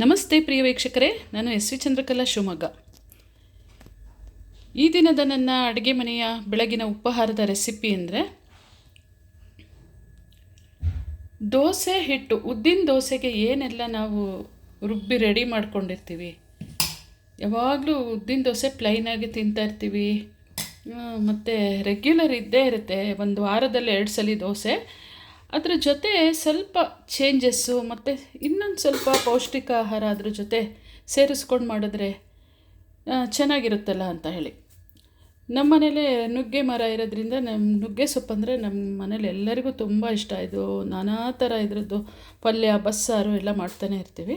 ನಮಸ್ತೆ ಪ್ರಿಯ ವೀಕ್ಷಕರೇ, ನಾನು ಎಸ್ ವಿ ಚಂದ್ರಕಲಾ ಶಿವಮೊಗ್ಗ. ಈ ದಿನದ ನನ್ನ ಅಡುಗೆ ಮನೆಯ ಬೆಳಗಿನ ಉಪಹಾರದ ರೆಸಿಪಿ ಅಂದರೆ, ದೋಸೆ ಹಿಟ್ಟು, ಉದ್ದಿನ ದೋಸೆಗೆ ಏನೆಲ್ಲ ನಾವು ರುಬ್ಬಿ ರೆಡಿ ಮಾಡ್ಕೊಂಡಿರ್ತೀವಿ. ಯಾವಾಗಲೂ ಉದ್ದಿನ ದೋಸೆ ಪ್ಲೈನಾಗಿ ತಿಂತಾ ಇರ್ತೀವಿ. ಮತ್ತು ರೆಗ್ಯುಲರ್ ಇದ್ದೇ ಇರುತ್ತೆ. ಒಂದು ವಾರದಲ್ಲಿ ಎರಡು ಸಲ ದೋಸೆ. ಅದ್ರ ಜೊತೆ ಸ್ವಲ್ಪ ಚೇಂಜಸ್ಸು ಮತ್ತು ಇನ್ನೊಂದು ಸ್ವಲ್ಪ ಪೌಷ್ಟಿಕ ಆಹಾರ ಅದ್ರ ಜೊತೆ ಸೇರಿಸ್ಕೊಂಡು ಮಾಡಿದ್ರೆ ಚೆನ್ನಾಗಿರುತ್ತಲ್ಲ ಅಂತ ಹೇಳಿ. ನಮ್ಮ ಮನೇಲೆ ನುಗ್ಗೆ ಮರ ಇರೋದ್ರಿಂದ ನಮ್ಮ ನುಗ್ಗೆ ಸೊಪ್ಪು ಅಂದರೆ ನಮ್ಮ ಮನೇಲಿ ಎಲ್ಲರಿಗೂ ತುಂಬ ಇಷ್ಟ. ಇದು ನಾನಾ ಥರ ಇದ್ರದ್ದು ಪಲ್ಯ, ಬಸ್ಸಾರು ಎಲ್ಲ ಮಾಡ್ತಾನೆ ಇರ್ತೀವಿ.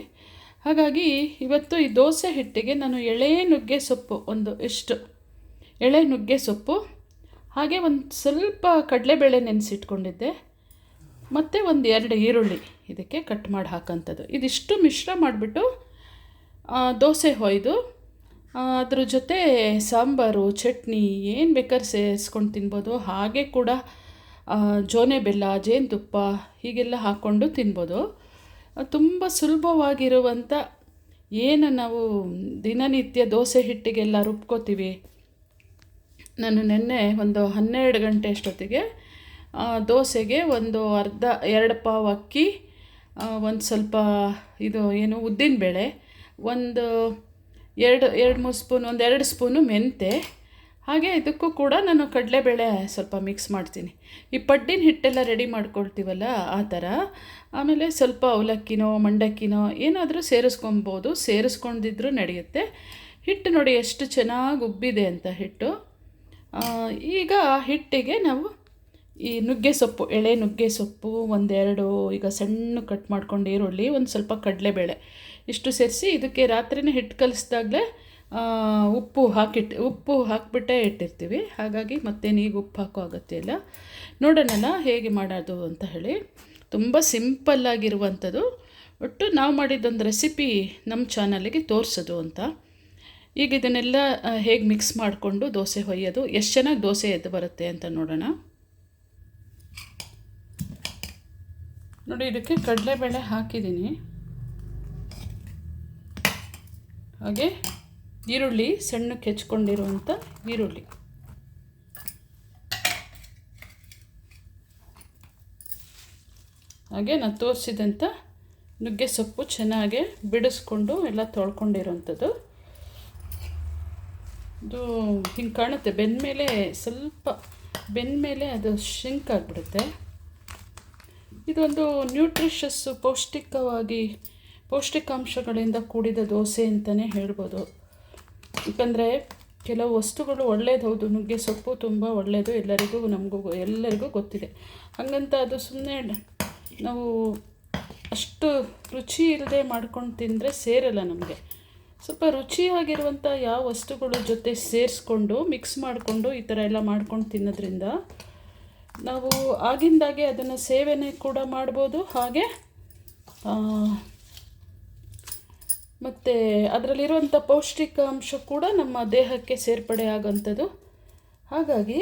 ಹಾಗಾಗಿ ಇವತ್ತು ಈ ದೋಸೆ ಹಿಟ್ಟಿಗೆ ನಾನು ಎಳೆ ನುಗ್ಗೆ ಸೊಪ್ಪು ಒಂದು ಎಷ್ಟು ಎಳೆ ನುಗ್ಗೆ ಸೊಪ್ಪು, ಹಾಗೆ ಒಂದು ಸ್ವಲ್ಪ ಕಡಲೆಬೇಳೆ ನೆನೆಸಿಟ್ಕೊಂಡಿದ್ದೆ. ಮತ್ತು ಒಂದು ಎರಡು ಈರುಳ್ಳಿ ಇದಕ್ಕೆ ಕಟ್ ಮಾಡಿ ಹಾಕೋಂಥದ್ದು ಇದಿಷ್ಟು ಮಿಶ್ರ ಮಾಡಿಬಿಟ್ಟು ದೋಸೆ ಹೊಯ್ದು ಅದ್ರ ಜೊತೆ ಸಾಂಬಾರು, ಚಟ್ನಿ ಏನು ಬೇಕಾದ್ರೆ ಸೇರಿಸ್ಕೊಂಡು ತಿನ್ಬೋದು. ಹಾಗೆ ಕೂಡ ಜೋನೆ ಬೆಲ್ಲ, ಜೇನುತುಪ್ಪ ಹೀಗೆಲ್ಲ ಹಾಕ್ಕೊಂಡು ತಿನ್ಬೋದು. ತುಂಬ ಸುಲಭವಾಗಿರುವಂಥ ಏನು ನಾವು ದಿನನಿತ್ಯ ದೋಸೆ ಹಿಟ್ಟಿಗೆಲ್ಲ ರುಬ್ಕೋತೀವಿ. ನಾನು ನಿನ್ನೆ ಒಂದು ಹನ್ನೆರಡು ಗಂಟೆ ಅಷ್ಟೊತ್ತಿಗೆ ದೋಸೆಗೆ ಒಂದು ಅರ್ಧ, ಎರಡು ಪಾವು ಅಕ್ಕಿ ಒಂದು ಸ್ವಲ್ಪ ಇದು ಏನು ಉದ್ದಿನಬೇಳೆ ಒಂದು ಎರಡು ಎರಡು ಮೂರು ಸ್ಪೂನ್, ಒಂದು ಎರಡು ಸ್ಪೂನು ಮೆಂತೆ. ಹಾಗೆ ಇದಕ್ಕೂ ಕೂಡ ನಾನು ಕಡಲೆಬೇಳೆ ಸ್ವಲ್ಪ ಮಿಕ್ಸ್ ಮಾಡ್ತೀನಿ. ಈ ಪಡ್ಡಿನ ಹಿಟ್ಟೆಲ್ಲ ರೆಡಿ ಮಾಡ್ಕೊಳ್ತೀವಲ್ಲ ಆ ಥರ. ಆಮೇಲೆ ಸ್ವಲ್ಪ ಅವಲಕ್ಕಿನೋ, ಮಂಡಕ್ಕಿನೋ ಏನಾದರೂ ಸೇರಿಸ್ಕೊಬೋದು. ಸೇರಿಸ್ಕೊಂಡಿದ್ರೂ ನಡೆಯುತ್ತೆ. ಹಿಟ್ಟು ನೋಡಿ ಎಷ್ಟು ಚೆನ್ನಾಗಿ ಉಬ್ಬಿದೆ ಅಂತ ಹಿಟ್ಟು. ಈಗ ಹಿಟ್ಟಿಗೆ ನಾವು ಈ ನುಗ್ಗೆ ಸೊಪ್ಪು, ಎಳೆ ನುಗ್ಗೆ ಸೊಪ್ಪು ಒಂದೆರಡು ಈಗ ಸಣ್ಣ ಕಟ್ ಮಾಡ್ಕೊಂಡು ಈರುಳ್ಳಿ, ಒಂದು ಸ್ವಲ್ಪ ಕಡಲೆಬೇಳೆ ಇಷ್ಟು ಸೇರಿಸಿ ಇದಕ್ಕೆ ರಾತ್ರಿನೇ ಹಿಟ್ಟು ಕಲಿಸ್ದಾಗಲೇ ಉಪ್ಪು ಹಾಕಿಟ್ಟು ಉಪ್ಪು ಹಾಕಿಬಿಟ್ಟೇ ಇಟ್ಟಿರ್ತೀವಿ. ಹಾಗಾಗಿ ಮತ್ತೆ ಈಗ ಉಪ್ಪು ಹಾಕೋ ಅಗತ್ಯ ಇಲ್ಲ. ನೋಡೋಣಲ್ಲ ಹೇಗೆ ಮಾಡೋದು ಅಂತ ಹೇಳಿ. ತುಂಬ ಸಿಂಪಲ್ಲಾಗಿರುವಂಥದ್ದು ಒಟ್ಟು ನಾವು ಮಾಡಿದ್ದೊಂದು ರೆಸಿಪಿ ನಮ್ಮ ಚಾನಲಿಗೆ ತೋರಿಸೋದು ಅಂತ. ಈಗ ಇದನ್ನೆಲ್ಲ ಹೇಗೆ ಮಿಕ್ಸ್ ಮಾಡಿಕೊಂಡು ದೋಸೆ ಹೊಯ್ಯೋದು, ಎಷ್ಟು ಚೆನ್ನಾಗಿ ದೋಸೆ ಎದ್ದು ಬರುತ್ತೆ ಅಂತ ನೋಡೋಣ. ನೋಡಿ, ಇದಕ್ಕೆ ಕಡಲೆಬೇಳೆ ಹಾಕಿದ್ದೀನಿ. ಹಾಗೆ ಈರುಳ್ಳಿ ಸಣ್ಣಕ್ಕೆ ಕೆಚ್ಕೊಂಡಿರುವಂಥ ಈರುಳ್ಳಿ. ಹಾಗೆ ನಾನು ತೋರಿಸಿದಂಥ ನುಗ್ಗೆ ಸೊಪ್ಪು ಚೆನ್ನಾಗಿ ಬಿಡಿಸ್ಕೊಂಡು ಎಲ್ಲ ತೊಳ್ಕೊಂಡಿರೋಂಥದ್ದು ಇದು ಹಿಂಗೆ ಕಾಣುತ್ತೆ ಬೆಂದ ಮೇಲೆ ಸ್ವಲ್ಪ ಬೆಂದ ಮೇಲೆ ಅದು ಶಿಂಕ್ ಆಗಿಬಿಡುತ್ತೆ. ಇದೊಂದು ನ್ಯೂಟ್ರಿಷಸ್ಸು ಪೌಷ್ಟಿಕವಾಗಿ, ಪೌಷ್ಟಿಕಾಂಶಗಳಿಂದ ಕೂಡಿದ ದೋಸೆ ಅಂತಲೇ ಹೇಳ್ಬೋದು. ಯಾಕಂದರೆ ಕೆಲವು ವಸ್ತುಗಳು ಒಳ್ಳೆಯದು ಹೌದು ನುಗ್ಗೆ ಸೊಪ್ಪು ತುಂಬ ಒಳ್ಳೆಯದು ಎಲ್ಲರಿಗೂ, ನಮಗೂ ಎಲ್ಲರಿಗೂ ಗೊತ್ತಿದೆ. ಹಾಗಂತ ಅದು ಸುಮ್ಮನೆ ನಾವು ಅಷ್ಟು ರುಚಿ ಇಲ್ಲದೆ ಮಾಡ್ಕೊಂಡು ತಿಂದರೆ ಸೇರಲ್ಲ ನಮಗೆ. ಸ್ವಲ್ಪ ರುಚಿಯಾಗಿರುವಂಥ ಯಾವ ವಸ್ತುಗಳ ಜೊತೆ ಸೇರಿಸ್ಕೊಂಡು ಮಿಕ್ಸ್ ಮಾಡಿಕೊಂಡು ಈ ಥರ ಎಲ್ಲ ಮಾಡ್ಕೊಂಡು ತಿನ್ನೋದ್ರಿಂದ ನಾವು ಆಗಿಂದಾಗೆ ಅದನ್ನು ಸೇವನೆ ಕೂಡ ಮಾಡ್ಬೋದು. ಹಾಗೆ ಮತ್ತು ಅದರಲ್ಲಿರುವಂಥ ಪೌಷ್ಟಿಕಾಂಶ ಕೂಡ ನಮ್ಮ ದೇಹಕ್ಕೆ ಸೇರ್ಪಡೆ ಆಗೋಂಥದ್ದು ಹಾಗಾಗಿ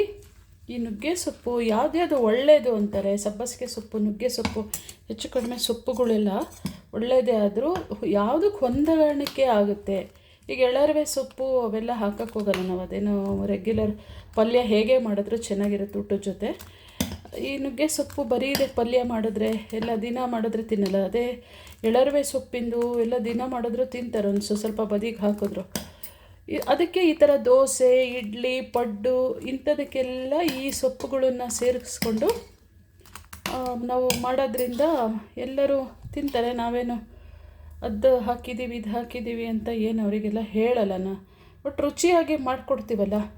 ಈ ನುಗ್ಗೆ ಸೊಪ್ಪು ಯಾವುದ್ಯಾವುದು ಒಳ್ಳೆಯದು ಅಂತಾರೆ, ಸಬ್ಬಸಿಗೆ ಸೊಪ್ಪು, ನುಗ್ಗೆ ಸೊಪ್ಪು, ಹೆಚ್ಚು ಕಡಿಮೆ ಸೊಪ್ಪುಗಳೆಲ್ಲ ಒಳ್ಳೆಯದೇ ಆದರೂ ಯಾವುದಕ್ಕೆ ಹೊಂದಾಣಿಕೆ ಆಗುತ್ತೆ. ಈಗ ಎಳರವೆ ಸೊಪ್ಪು ಅವೆಲ್ಲ ಹಾಕೋಕ್ಕೋಗಲ್ಲ ನಾವು, ಅದೇನೋ ರೆಗ್ಯುಲರ್ ಪಲ್ಯ ಹೇಗೆ ಮಾಡಿದ್ರೂ ಚೆನ್ನಾಗಿರುತ್ತೆ ಊಟದ ಜೊತೆ. ಈ ನುಗ್ಗೆ ಸೊಪ್ಪು ಬರೀ ಇದೆ, ಪಲ್ಯ ಮಾಡಿದ್ರೆ, ಎಲ್ಲ ದಿನ ಮಾಡಿದ್ರೆ ತಿನ್ನಲ್ಲ. ಅದೇ ಎಳರುವೆ ಸೊಪ್ಪಿಂದು ಎಲ್ಲ ದಿನ ಮಾಡಿದ್ರು ತಿಂತಾರೆ, ಒಂದು ಸ್ವ- ಸ್ವಲ್ಪ ಬದಿಗೆ ಹಾಕಿದ್ರು. ಅದಕ್ಕೆ ಈ ಥರ ದೋಸೆ, ಇಡ್ಲಿ, ಪಡ್ಡು ಇಂಥದಕ್ಕೆಲ್ಲ ಈ ಸೊಪ್ಪುಗಳನ್ನು ಸೇರಿಸ್ಕೊಂಡು ನಾವು ಮಾಡೋದ್ರಿಂದ ಎಲ್ಲರೂ ತಿಂತಾರೆ. ನಾವೇನು ಅದು ಹಾಕಿದ್ದೀವಿ ಇದು ಹಾಕಿದ್ದೀವಿ ಅಂತ ಏನು ಅವರಿಗೆಲ್ಲ ಹೇಳಲ್ಲ ನಾ ಬಟ್ ರುಚಿಯಾಗಿ ಮಾಡಿಕೊಡ್ತೀವಲ್ಲ.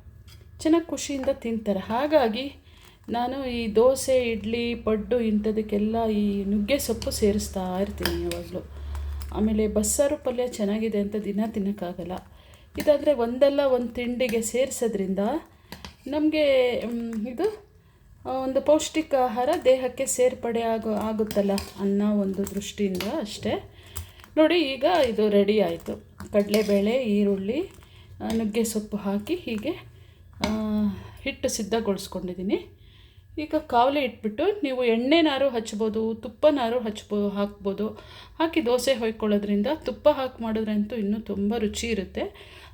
ಚೆನ್ನಾಗಿ ಖುಷಿಯಿಂದ ತಿಂತಾರೆ. ಹಾಗಾಗಿ ನಾನು ಈ ದೋಸೆ, ಇಡ್ಲಿ, ಪಡ್ಡು ಇಂಥದಕ್ಕೆಲ್ಲ ಈ ನುಗ್ಗೆ ಸೊಪ್ಪು ಸೇರಿಸ್ತಾ ಇರ್ತೀನಿ ಯಾವಾಗಲೂ. ಆಮೇಲೆ ಬಸ್ಸಾರು ಪಲ್ಯ ಚೆನ್ನಾಗಿದೆ ಅಂತ ದಿನ ತಿನ್ನೋಕ್ಕಾಗಲ್ಲ. ಇದಾದರೆ ಒಂದಲ್ಲ ಒಂದು ತಿಂಡಿಗೆ ಸೇರಿಸೋದ್ರಿಂದ ನಮಗೆ ಇದು ಒಂದು ಪೌಷ್ಟಿಕ ಆಹಾರ ದೇಹಕ್ಕೆ ಸೇರ್ಪಡೆ ಆಗೋ, ಆಗುತ್ತಲ್ಲ ಅನ್ನೋ ಒಂದು ದೃಷ್ಟಿಯಿಂದ ಅಷ್ಟೇ. ನೋಡಿ, ಈಗ ಇದು ರೆಡಿ ಆಯಿತು. ಕಡಲೆಬೇಳೆ, ಈರುಳ್ಳಿ ನುಗ್ಗೆ ಸೊಪ್ಪು ಹಾಕಿ ಹೀಗೆ ಹಿಟ್ಟು ಸಿದ್ಧಗೊಳಿಸ್ಕೊಂಡಿದ್ದೀನಿ. ಈಗ ಕಾವಲೆ ಇಟ್ಬಿಟ್ಟು ನೀವು ಎಣ್ಣೆನಾರು ಹಚ್ಬೋದು, ತುಪ್ಪನಾರು ಹಚ್ಬೋ, ಹಾಕ್ಬೋದು. ಹಾಕಿ ದೋಸೆ ಹೊಯ್ಕೊಳ್ಳೋದ್ರಿಂದ ತುಪ್ಪ ಹಾಕಿ ಮಾಡಿದ್ರಂತೂ ಇನ್ನೂ ತುಂಬ ರುಚಿ ಇರುತ್ತೆ.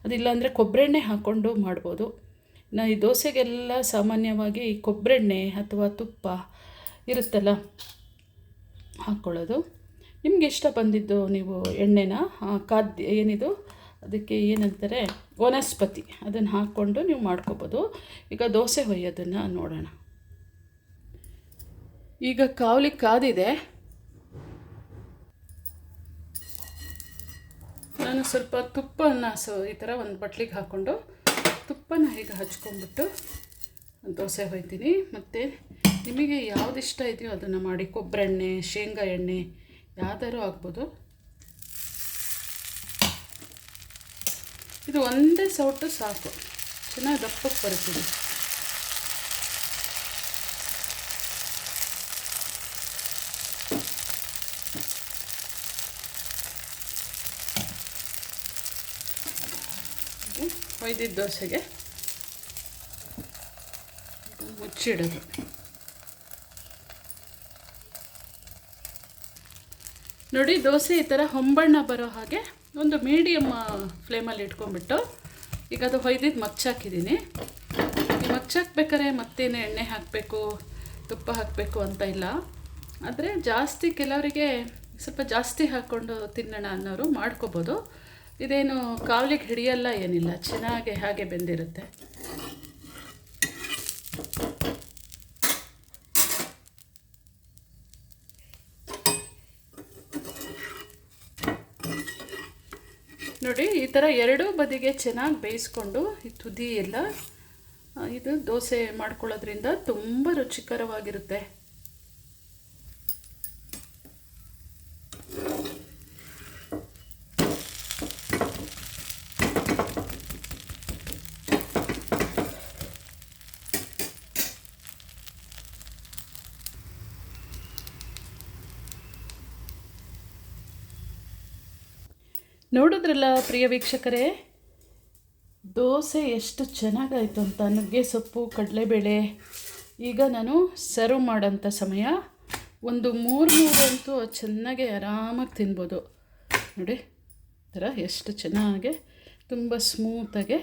ಅದಿಲ್ಲಾಂದರೆ ಕೊಬ್ಬರೆಣ್ಣೆ ಹಾಕ್ಕೊಂಡು ಮಾಡ್ಬೋದು. ನಾ, ಈ ದೋಸೆಗೆಲ್ಲ ಸಾಮಾನ್ಯವಾಗಿ ಕೊಬ್ಬರೆಣ್ಣೆ ಅಥವಾ ತುಪ್ಪ ಇರುತ್ತಲ್ಲ, ಹಾಕ್ಕೊಳ್ಳೋದು. ನಿಮ್ಗೆ ಇಷ್ಟ ಬಂದಿದ್ದು ನೀವು ಎಣ್ಣೆನ? ಖಾದ್ಯ ಏನಿದು? ಅದಕ್ಕೆ ಏನಂತಾರೆ, ವನಸ್ಪತಿ. ಅದನ್ನು ಹಾಕ್ಕೊಂಡು ನೀವು ಮಾಡ್ಕೋಬೋದು. ಈಗ ದೋಸೆ ಹೊಯ್ಯೋದನ್ನು ನೋಡೋಣ. ಈಗ ಕಾವಲಿ ಕಾದಿದೆ. ನಾನು ಸ್ವಲ್ಪ ತುಪ್ಪನ ಸೊ ಈ ಥರ ಒಂದು ಬಟ್ಲಿಗೆ ಹಾಕ್ಕೊಂಡು ತುಪ್ಪನ ಈಗ ಹಚ್ಕೊಂಡ್ಬಿಟ್ಟು ದೋಸೆ ಹೊಯ್ತೀನಿ. ಮತ್ತು ನಿಮಗೆ ಯಾವ್ದು ಇಷ್ಟ ಇದೆಯೋ ಅದನ್ನು ಮಾಡಿ ಕೊಬ್ಬರೆಣ್ಣೆ ಶೇಂಗಾ ಎಣ್ಣೆ, ಯಾವ್ದಾದ್ರು ಆಗ್ಬೋದು ಇದು ಒಂದೇ ಸೌಟು ಸಾಕು. ಚೆನ್ನಾಗಿ ದಪ್ಪಕ್ಕೆ ಬರುತ್ತಿದೆ ಒಯ್ದಿದ್ದ ದೋಸೆಗೆ ಮುಚ್ಚಿಡೋದು. ನೋಡಿ, ದೋಸೆ ಈ ಥರ ಹೊಂಬಣ್ಣ ಬರೋ ಹಾಗೆ ಒಂದು ಮೀಡಿಯಮ್ ಫ್ಲೇಮಲ್ಲಿ ಇಟ್ಕೊಂಡ್ಬಿಟ್ಟು ಈಗ ಅದು ಹೊಯ್ದಿದ್ದು ಮಚ್ಚಾಕಿದ್ದೀನಿ ಈ ಮಚ್ಚಾಕ್ಬೇಕಾರೆ ಮತ್ತೇನು ಎಣ್ಣೆ ಹಾಕಬೇಕು, ತುಪ್ಪ ಹಾಕಬೇಕು ಅಂತ ಇಲ್ಲ. ಆದರೆ ಜಾಸ್ತಿ ಕೆಲವರಿಗೆ ಸ್ವಲ್ಪ ಜಾಸ್ತಿ ಹಾಕ್ಕೊಂಡು ತಿನ್ನೋಣ ಅನ್ನೋರು ಮಾಡ್ಕೋಬೋದು. ಇದೇನು ಕಾವ್ಲಿಗೆ ಹಿಡಿಯಲ್ಲ ಏನಿಲ್ಲ, ಚೆನ್ನಾಗಿ ಹಾಗೆ ಬೆಂದಿರುತ್ತೆ. ನೋಡಿ, ಈ ಥರ ಎರಡೂ ಬದಿಗೆ ಚೆನ್ನಾಗಿ ಬೇಯಿಸ್ಕೊಂಡು ಈ ತುದಿ ಎಲ್ಲ ಇದು ದೋಸೆ ಮಾಡ್ಕೊಳ್ಳೋದ್ರಿಂದ ತುಂಬ ರುಚಿಕರವಾಗಿರುತ್ತೆ. ನೋಡಿದ್ರಲ್ಲ ಪ್ರಿಯ ವೀಕ್ಷಕರೇ? ದೋಸೆ ಎಷ್ಟು ಚೆನ್ನಾಗಾಯಿತು ಅಂತ. ನುಗ್ಗೆ ಸೊಪ್ಪು, ಕಡಲೆಬೇಳೆ. ಈಗ ನಾನು ಸರ್ವ್ ಮಾಡೋಂಥ ಸಮಯ. ಒಂದು ಮೂರು ಮೂರು ಅಂತೂ ಚೆನ್ನಾಗಿ ಆರಾಮಾಗಿ ತಿನ್ಬೋದು. ನೋಡಿ ಥರ ಎಷ್ಟು ಚೆನ್ನಾಗೆ, ತುಂಬ ಸ್ಮೂತಾಗೆ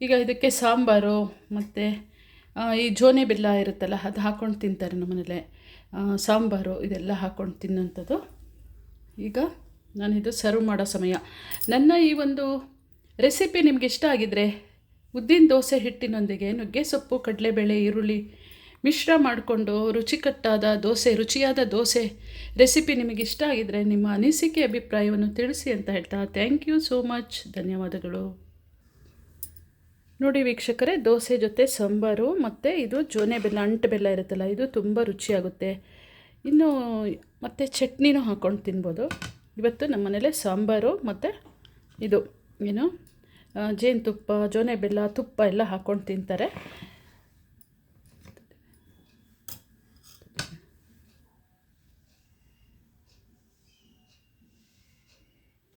ಈಗ ಇದಕ್ಕೆ ಸಾಂಬಾರು, ಮತ್ತು ಈ ಜೋನೆ ಬೆಲ್ಲ ಇರುತ್ತಲ್ಲ, ಅದು ಹಾಕ್ಕೊಂಡು ತಿಂತಾರೆ ನಮ್ಮನೇಲೆ. ಸಾಂಬಾರು, ಇದೆಲ್ಲ ಹಾಕ್ಕೊಂಡು ತಿನ್ನೋಂಥದ್ದು. ಈಗ ನಾನಿದು ಸರ್ವ್ ಮಾಡೋ ಸಮಯ. ನನ್ನ ಈ ಒಂದು ರೆಸಿಪಿ ನಿಮ್ಗೆ ಇಷ್ಟ ಆಗಿದ್ದರೆ ಉದ್ದಿನ ದೋಸೆ ಹಿಟ್ಟಿನೊಂದಿಗೆ ನುಗ್ಗೆ ಸೊಪ್ಪು, ಕಡಲೆಬೇಳೆ, ಈರುಳ್ಳಿ ಮಿಶ್ರ ಮಾಡಿಕೊಂಡು ರುಚಿಕಟ್ಟಾದ ದೋಸೆ, ರುಚಿಯಾದ ದೋಸೆ ರೆಸಿಪಿ ನಿಮಗೆ ಇಷ್ಟ ಆಗಿದ್ದರೆ ನಿಮ್ಮ ಅನಿಸಿಕೆ, ಅಭಿಪ್ರಾಯವನ್ನು ತಿಳಿಸಿ ಅಂತ ಹೇಳ್ತಾ ಥ್ಯಾಂಕ್ ಯು ಸೋ ಮಚ್ ಧನ್ಯವಾದಗಳು. ನೋಡಿ ವೀಕ್ಷಕರೇ, ದೋಸೆ ಜೊತೆ ಸಾಂಬಾರು ಮತ್ತು ಇದು ಜೋನೆ ಬೆಲ್ಲ, ಅಂಟು ಬೆಲ್ಲ ಇರುತ್ತಲ್ಲ, ಇದು ತುಂಬ ರುಚಿಯಾಗುತ್ತೆ. ಇನ್ನು ಮತ್ತು ಚಟ್ನಿನೂ ಹಾಕ್ಕೊಂಡು ತಿನ್ಬೋದು. ಇವತ್ತು ನಮ್ಮ ಮನೇಲಿ ಸಾಂಬಾರು ಮತ್ತು ಇದು ಏನು ಜೇನುತುಪ್ಪ ಜೋನೆ ಬೆಲ್ಲ ತುಪ್ಪ ಎಲ್ಲ ಹಾಕ್ಕೊಂಡು ತಿಂತಾರೆ.